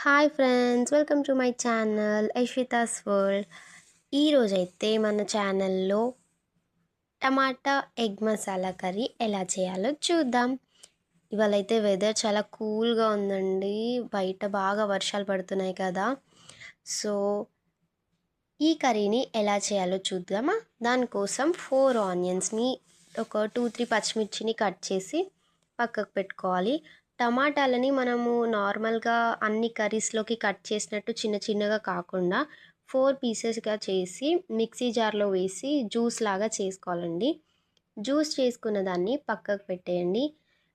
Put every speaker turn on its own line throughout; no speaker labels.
Hi friends welcome to my channel Aishwitha's world ఈరోజైతే మన ఛానల్లో టమాటా ఎగ్ మసాలా కర్రీ ఎలా చేయాలో చూద్దాం. ఇవాళ అయితే వెదర్ చాలా కూల్గా ఉందండి. బయట బాగా వర్షాలు పడుతున్నాయి కదా. సో ఈ కర్రీని ఎలా చేయాలో చూద్దామా? దానికోసం ఫోర్ ఆనియన్స్ని ఒక టూ త్రీ పచ్చిమిర్చిని కట్ చేసి పక్కకు పెట్టుకోవాలి. టమాటాలని మనము నార్మల్గా అన్ని కర్రీస్లోకి కట్ చేసినట్టు చిన్న చిన్నగా కాకుండా ఫోర్ పీసెస్గా చేసి మిక్సీ జార్లో వేసి జ్యూస్ లాగా చేసుకోవాలండి. జ్యూస్ చేసుకున్న దాన్ని పక్కకు పెట్టేయండి.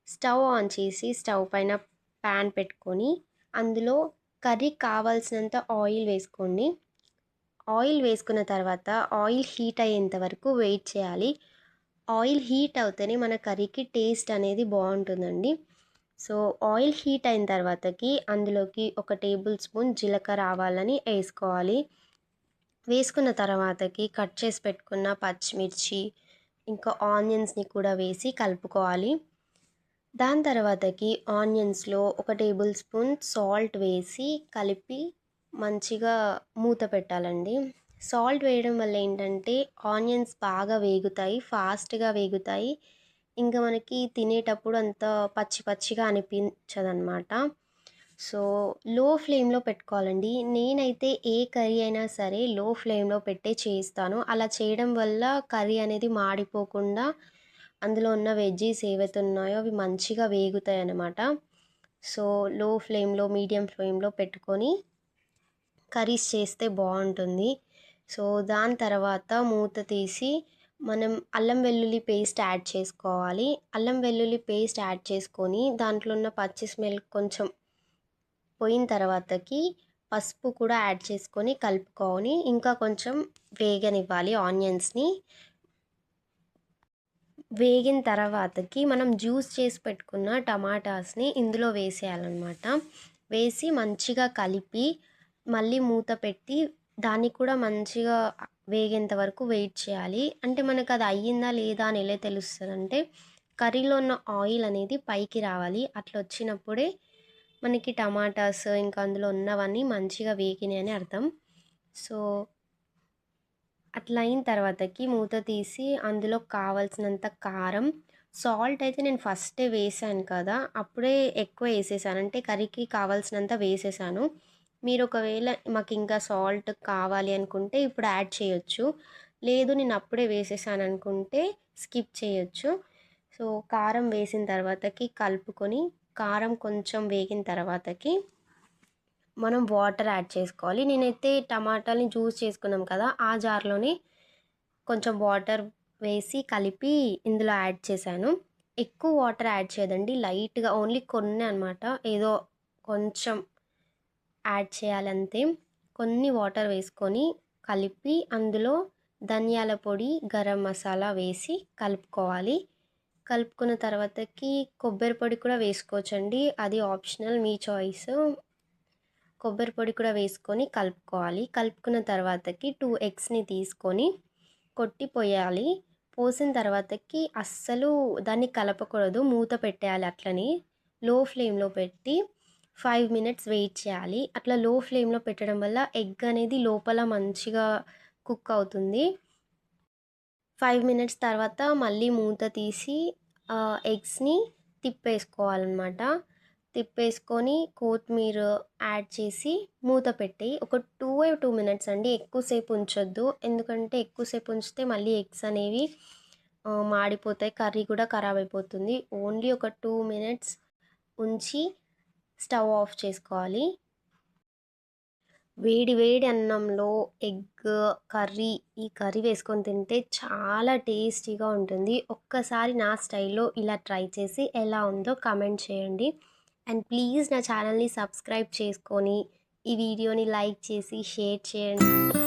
స్టవ్ ఆన్ చేసి స్టవ్ పైన ప్యాన్ పెట్టుకొని అందులో కర్రీ కావాల్సినంత ఆయిల్ వేసుకోండి. ఆయిల్ వేసుకున్న తర్వాత ఆయిల్ హీట్ అయ్యేంత వరకు వెయిట్ చేయాలి. ఆయిల్ హీట్ అవుతేనే మన కర్రీకి టేస్ట్ అనేది బాగుంటుందండి. సో ఆయిల్ హీట్ అయిన తర్వాతకి అందులోకి ఒక టేబుల్ స్పూన్ జీలకర్ర ఆవాలని వేసుకోవాలి. వేసుకున్న తర్వాతకి కట్ చేసి పెట్టుకున్న పచ్చిమిర్చి ఇంకా ఆనియన్స్ని కూడా వేసి కలుపుకోవాలి. దాని తర్వాతకి ఆనియన్స్లో ఒక టేబుల్ స్పూన్ సాల్ట్ వేసి కలిపి మంచిగా మూత పెట్టాలండి. సాల్ట్ వేయడం వల్ల ఏంటంటే ఆనియన్స్ బాగా వేగుతాయి ఫాస్ట్గా వేగుతాయి. ఇంకా మనకి తినేటప్పుడు అంత పచ్చి పచ్చిగా అనిపించదన్నమాట. సో లో ఫ్లేమ్లో పెట్టుకోవాలండి. నేనైతే ఏ కర్రీ అయినా సరే లో ఫ్లేమ్లో పెట్టే చేస్తాను అలా చేయడం వల్ల కర్రీ అనేది మాడిపోకుండా అందులో ఉన్న వెజ్జీస్ ఏవైతే ఉన్నాయో అవి మంచిగా వేగుతాయి అన్నమాట సో లో ఫ్లేమ్లో మీడియం ఫ్లేమ్లో పెట్టుకొని కర్రీస్ చేస్తే బాగుంటుంది. సో దాని తర్వాత మూత తీసి మనం అల్లం వెల్లుల్లి పేస్ట్ యాడ్ చేసుకోవాలి. అల్లం వెల్లుల్లి పేస్ట్ యాడ్ చేసుకొని దాంట్లో ఉన్న పచ్చి స్మెల్ కొంచెం పోయిన తర్వాతకి పసుపు కూడా యాడ్ చేసుకొని కలుపుకొని ఇంకా కొంచెం వేగనివ్వాలి ఆనియన్స్ని. వేగిన తర్వాతకి మనం జ్యూస్ చేసి పెట్టుకున్న టమాటాస్ని ఇందులో వేసేయాలన్నమాట. వేసి మంచిగా కలిపి మళ్ళీ మూత పెట్టి దాన్ని కూడా మంచిగా వేగేంత వరకు వెయిట్ చేయాలి. అంటే మనకు అది అయ్యిందా లేదా అని ఎలా తెలుస్తుంది అంటే కర్రీలో ఉన్న ఆయిల్ అనేది పైకి రావాలి. అట్లా వచ్చినప్పుడే మనకి టమాటాస్ ఇంకా అందులో ఉన్నవన్నీ మంచిగా వేగినాయి అని అర్థం. సో అట్లా అయిన తర్వాతకి మూత తీసి అందులో కావాల్సినంత కారం సాల్ట్ అయితే నేను ఫస్టే వేసాను కదా అప్పుడే ఎక్కువ వేసేసాను. అంటే కర్రీకి కావాల్సినంత వేసేసాను. మీరు ఒకవేళ మాకు ఇంకా సాల్ట్ కావాలి అనుకుంటే ఇప్పుడు యాడ్ చేయొచ్చు. లేదు నేను అప్పుడే వేసేసాను అనుకుంటే స్కిప్ చేయొచ్చు. సో కారం వేసిన తర్వాతకి కలుపుకొని కారం కొంచెం వేగిన తర్వాతకి మనం వాటర్ యాడ్ చేసుకోవాలి. నేనైతే టమాటాలని జ్యూస్ చేసుకున్నాం కదా ఆ జార్లోనే కొంచెం వాటర్ వేసి కలిపి ఇందులో యాడ్ చేశాను. ఎక్కువ వాటర్ యాడ్ చేయదండి లైట్గా ఓన్లీ కొన్ని అనమాట ఏదో కొంచెం యాడ్ చేయాలంతే కొన్ని వాటర్ వేసుకొని కలిపి అందులో ధనియాల పొడి గరం మసాలా వేసి కలుపుకోవాలి. కలుపుకున్న తర్వాతకి కొబ్బరి పొడి కూడా వేసుకోవచ్చండి. అది ఆప్షనల్ మీ చాయిస్. కొబ్బరి పొడి కూడా వేసుకొని కలుపుకోవాలి. కలుపుకున్న తర్వాతకి టూ ఎగ్స్ని తీసుకొని కొట్టి పోయాలి. పోసిన తర్వాతకి అస్సలు దాన్ని కలపకూడదు. మూత పెట్టేయాలి అట్లని. లో ఫ్లేమ్లో పెట్టి ఫైవ్ మినిట్స్ వెయిట్ చేయాలి. అట్లా లో ఫ్లేమ్లో పెట్టడం వల్ల ఎగ్ అనేది లోపల మంచిగా కుక్ అవుతుంది. ఫైవ్ మినిట్స్ తర్వాత మళ్ళీ మూత తీసి ఎగ్స్ని తిప్పేసుకోవాలన్నమాట. తిప్పేసుకొని కొత్తిమీర యాడ్ చేసి మూత పెట్టి ఒక టూ టూ మినిట్స్ అండి. ఎక్కువసేపు ఉంచొద్దు. ఎందుకంటే ఎక్కువసేపు ఉంచితే మళ్ళీ ఎగ్స్ అనేవి మాడిపోతాయి. కర్రీ కూడా ఖరాబ్ అయిపోతుంది. ఓన్లీ ఒక టూ మినిట్స్ ఉంచి స్టవ్ ఆఫ్ చేసుకోవాలి. వేడి వేడి అన్నంలో ఎగ్ కర్రీ ఈ కర్రీ వేసుకొని తింటే చాలా టేస్టీగా ఉంటుంది. ఒక్కసారి నా స్టైల్లో ఇలా ట్రై చేసి ఎలా ఉందో కమెంట్ చేయండి. అండ్ ప్లీజ్ నా ఛానల్ని సబ్స్క్రైబ్ చేసుకొని ఈ వీడియోని లైక్ చేసి షేర్ చేయండి.